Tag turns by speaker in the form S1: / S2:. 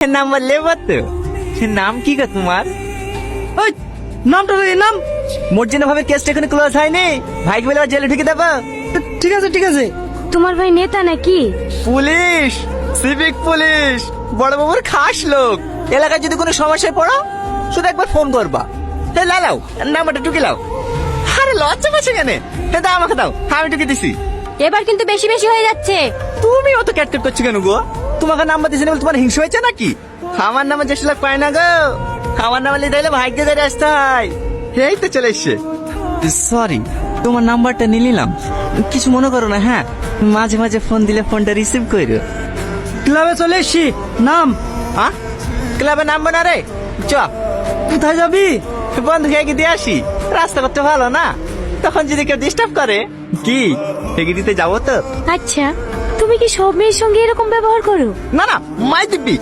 S1: Number Livo তো। নাম কি গো তোমার?
S2: ওই নামটা এই নাম।
S1: মর্জিনা ভাবে কেসটা এখানে ক্লোজ হয়নি। ভাইকে বলে আবার জেলে ঢুকে দেবো।
S2: ঠিক আছে ঠিক আছে।
S3: তোমার ভাই নেতা নাকি?
S1: পুলিশ সিভিক পুলিশ বড় বাবুর খাস লোক। এলাকায় যদি কোনো সমস্যায় পড়ো শুধু একবার ফোন করবা। হে লালাও নাম্বারটা টুকে লাও। আরে লজ্জা পাচ্ছে কেন? হে দাও আমাকে দাও। আমি টুকে দিছি।
S3: এবার কিন্তু বেশি বেশি হয়ে যাচ্ছে।
S1: তুমি অত ক্যাটকেট করছ কেন গো? তোমাকে নাম্বার দিয়েছি বলে তোমার হিংসা হয়েছে নাকি? আমার নাম্বার যেসব লোক পায় না গো। আমার নাম্বার নিতে দিলে ভাগ্যে ধরে আসতে হয়। এই তো চলে এসছে। সরি তোমার নাম্বারটা নিয়ে নিলাম। কিছু মনে করো না হ্যাঁ? মাঝে মাঝে ফোন দিলে ফোনটা রিসিভ করো
S2: ক্লাবে চলে এসছি। নাম?
S1: হ্যাঁ ক্লাবে নামবো না রে। চ।
S2: কোথায় যাবি?
S1: বন্ধুকে এগিয়ে দিয়ে আসি? রাস্তা করতে ভালো না। তখন যদি কেউ ডিস্টার্ব করে। কি? দিতে যাব তো?
S3: আচ্ছা। তুমি কি সব মেয়ের সঙ্গে এরকম ব্যবহার করো?
S1: না না মাই দিব্যি।